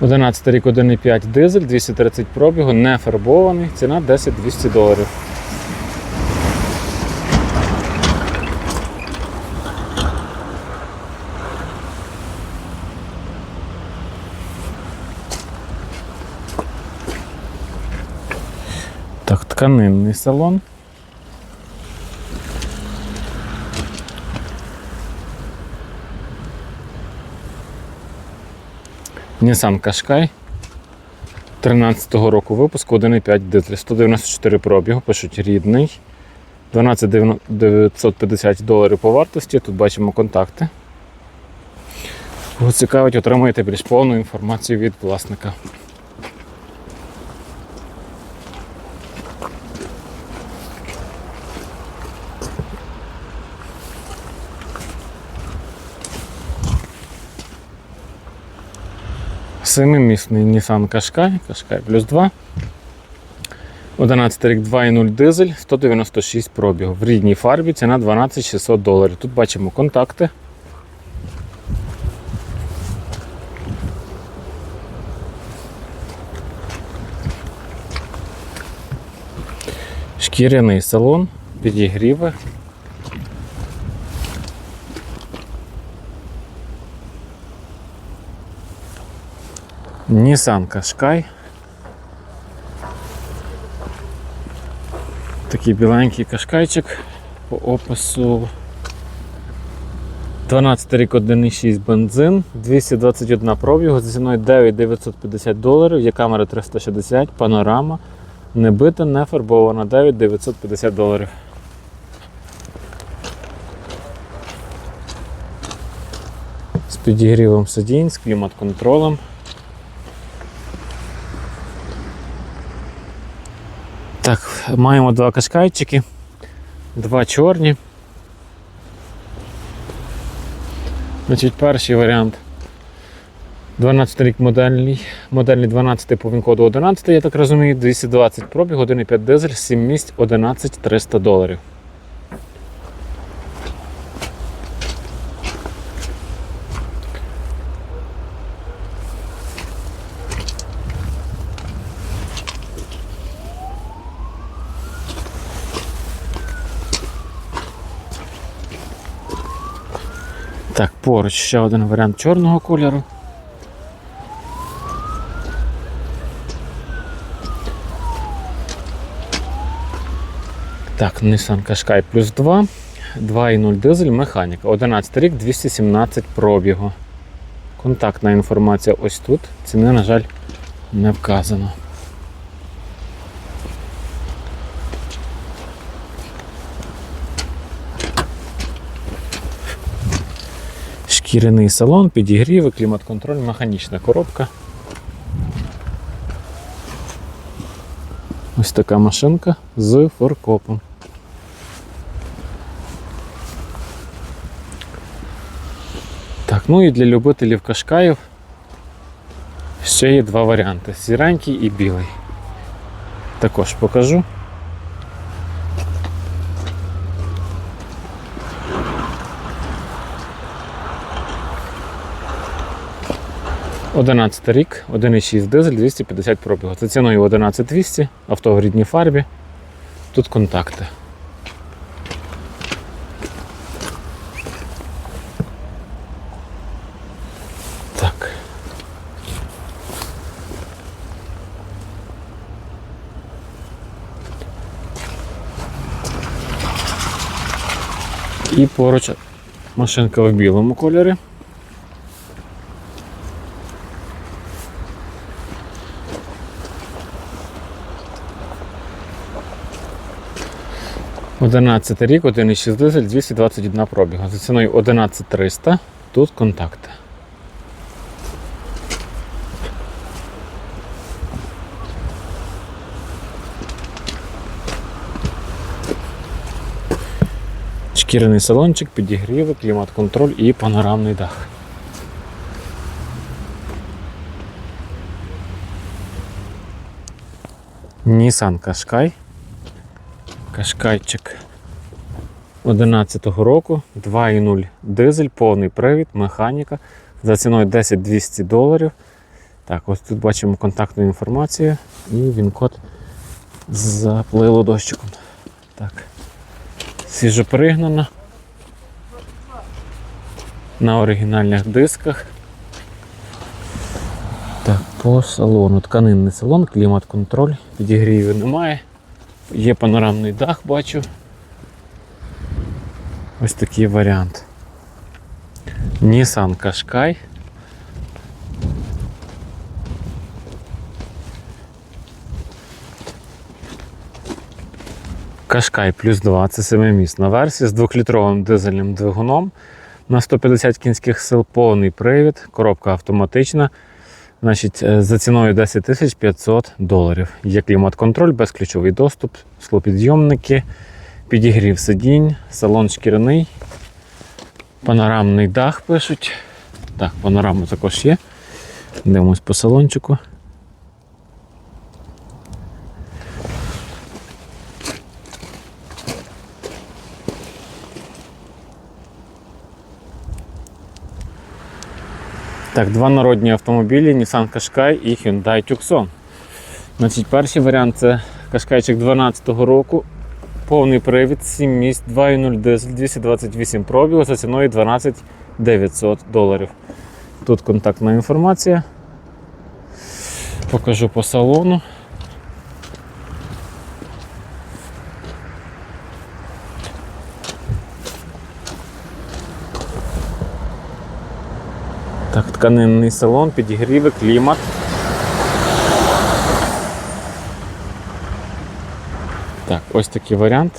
11 рік 1,5 дизель, 230 пробігу, не фарбований, ціна 10-200 доларів. Так, тканинний салон. Nissan Qashqai 13-го року випуску 1,5 дизель, 194 пробігу, пишуть рідний. 12 950 доларів по вартості. Тут бачимо контакти. Кого цікавить, отримаєте більш повну інформацію від власника. Семимісний Nissan Qashqai, Qashqai плюс 2. 11 рік 2,0 дизель, 196 пробігу. В рідній фарбі ціна 12 600 доларів. Тут бачимо контакти. Шкіряний салон, підігріви. Nissan Qashqai. Такий біленький кашкайчик по опису. 12 рік 1,6 бензин, 221 пробігу за ціною 9950 доларів, є камера 360, панорама, не бита, не фарбована, 9950 доларів. З підігрівом сидінь, з клімат-контролем. Так, маємо два каскайчики, два чорні. Значить, перший варіант. 12 рік модельний, модельний 12 по вінкоду 11, я так розумію, 220 пробіг, 1,5 дизель, 7 місць, 11 300 доларів. Так, поруч ще один варіант чорного кольору. Так, Nissan Qashqai плюс 2, 2,0 дизель, механіка. 11 рік, 217 пробігу. Контактна інформація ось тут. Ціни, на жаль, не вказано. Шкіряний салон, підігріви, клімат-контроль, механічна коробка. Ось така машинка з форкопом. Так, ну і для любителів кашкаїв ще є два варіанти: сіренький і білий. Також покажу. 11 рік, 1,6 дизель, 250 пробігу. Це ціною 11200, авто в рідній фарбі. Тут контакти. Так. І поруч машинка в білому кольорі. Одинадцятий рік, 1,6 дизель, 221 пробіга. За ціною 11300. Тут контакти. Шкіряний салончик, підігріви, клімат-контроль і панорамний дах. Nissan Qashqai. Кашкайчик 11-го року, 2,0 дизель, повний привід, механіка за ціною 10-200 доларів. Так, ось тут бачимо контактну інформацію і він код заплило дощиком. Так. Свіжопригнана. На оригінальних дисках. Так, по салону. Тканинний салон, клімат-контроль, підігрівів немає. Є панорамний дах, бачу. Ось такий варіант. Nissan Qashqai. Qashqai плюс 2 це семимісна версія з 2-літровим дизельним двигуном на 150 кінських сил, повний привід, коробка автоматична. Значить, е, за ціною 10 тисяч 500 доларів. Є клімат-контроль, безключовий доступ, склопідйомники, підігрів сидінь, салон шкіряний, панорамний дах пишуть. Так, панорама також є. Дивимось по салончику. Так, два народні автомобілі Nissan Qashqai і Hyundai Tucson. Значить, перший варіант це Qashqai 12-го року. Повний привід, 7 місць, 2.0 дизель, 228 пробігу за ціною 12 900 доларів. Тут контактна інформація. Покажу по салону. Так, тканинний салон, підігріви, клімат. Так, ось такий варіант.